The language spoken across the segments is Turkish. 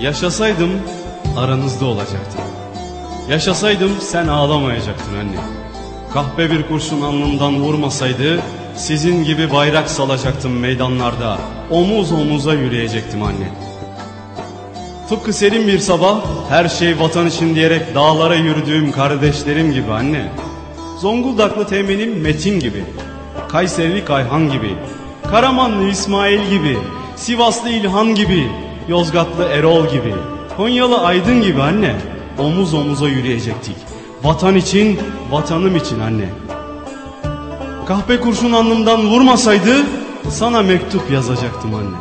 Yaşasaydım aranızda olacaktım. Yaşasaydım sen ağlamayacaktın anne. Kahpe bir kurşun alnımdan vurmasaydı sizin gibi bayrak salacaktım meydanlarda. Omuz omuza yürüyecektim anne. Tıpkı serin bir sabah her şey vatan için diyerek dağlara yürüdüğüm kardeşlerim gibi anne. Zonguldaklı temenim Metin gibi. Kayserili Kayhan gibi. Karamanlı İsmail gibi. Sivaslı İlhan gibi. Yozgatlı Erol gibi. Konyalı Aydın gibi anne. Omuz omuza yürüyecektik. Vatan için, vatanım için anne. Kahpe kurşun alnımdan vurmasaydı sana mektup yazacaktım anne.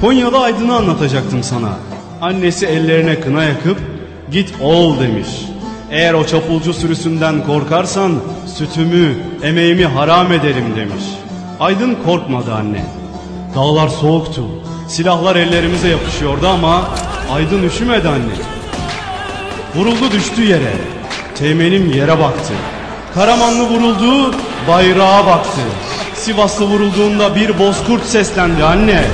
Konyalı Aydın'ı anlatacaktım sana. Annesi ellerine kına yakıp git oğul demiş. Eğer o çapulcu sürüsünden korkarsan sütümü, emeğimi haram ederim demiş. Aydın korkmadı anne. Dağlar soğuktu. Silahlar ellerimize yapışıyordu ama Aydın üşümedi anne. Vuruldu düştü yere. Teğmenim yere baktı. Karamanlı vuruldu, bayrağa baktı. Sivaslı vurulduğunda bir bozkurt seslendi anne.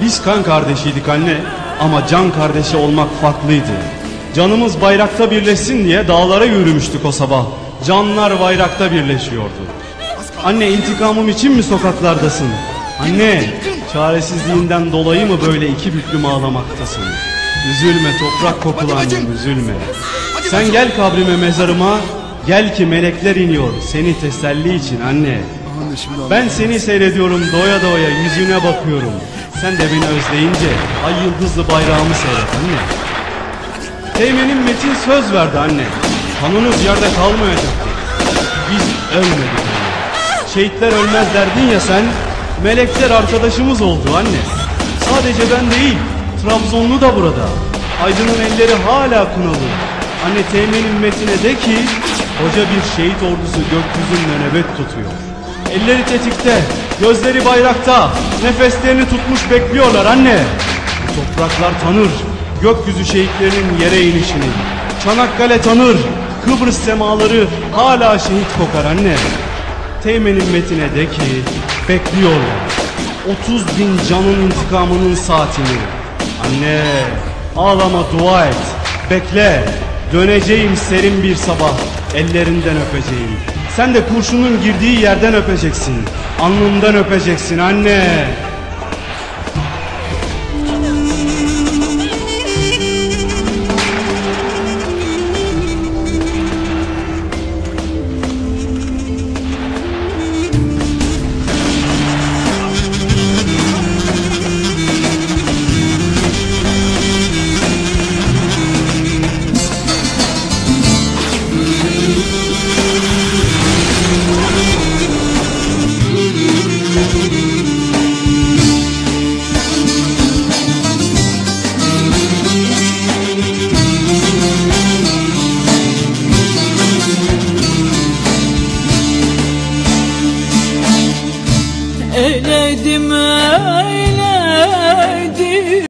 Biz kan kardeşiydik anne ama can kardeşi olmak farklıydı. Canımız bayrakta birleşsin diye dağlara yürümüştük o sabah. Canlar bayrakta birleşiyordu. Anne intikamım için mi sokaklardasın? Anne çaresizliğinden dolayı mı böyle iki büklüm ağlamaktasın? Üzülme toprak kokulu annem üzülme. Sen gel kabrime mezarıma gel ki melekler iniyor seni teselli için anne. Ben seni seyrediyorum doya doya yüzüne bakıyorum. Sen de beni özleyince ay yıldızlı bayrağımı seyret anne. Teğmenim Metin söz verdi anne. Kanınız yerde kalmayacaktı. Biz ölmedik anne. Şehitler ölmez derdin ya sen. Melekler arkadaşımız oldu anne. Sadece ben değil, Trabzonlu da burada. Aydın'ın elleri hala kınalı. Anne teğmenin Metin'e de ki, koca bir şehit ordusu gökyüzünde nöbet tutuyor. Elleri tetikte, gözleri bayrakta, nefeslerini tutmuş bekliyorlar anne. Bu topraklar tanır, gökyüzü şehitlerinin yere inişini. Çanakkale tanır, Kıbrıs semaları hala şehit kokar anne. Teğmenin Metin'e de ki bekliyorlar. 30 bin canın intikamının saatini. Anne ağlama dua et. Bekle. Döneceğim serin bir sabah. Ellerinden öpeceğim. Sen de kurşunun girdiği yerden öpeceksin. Alnından öpeceksin anne. dime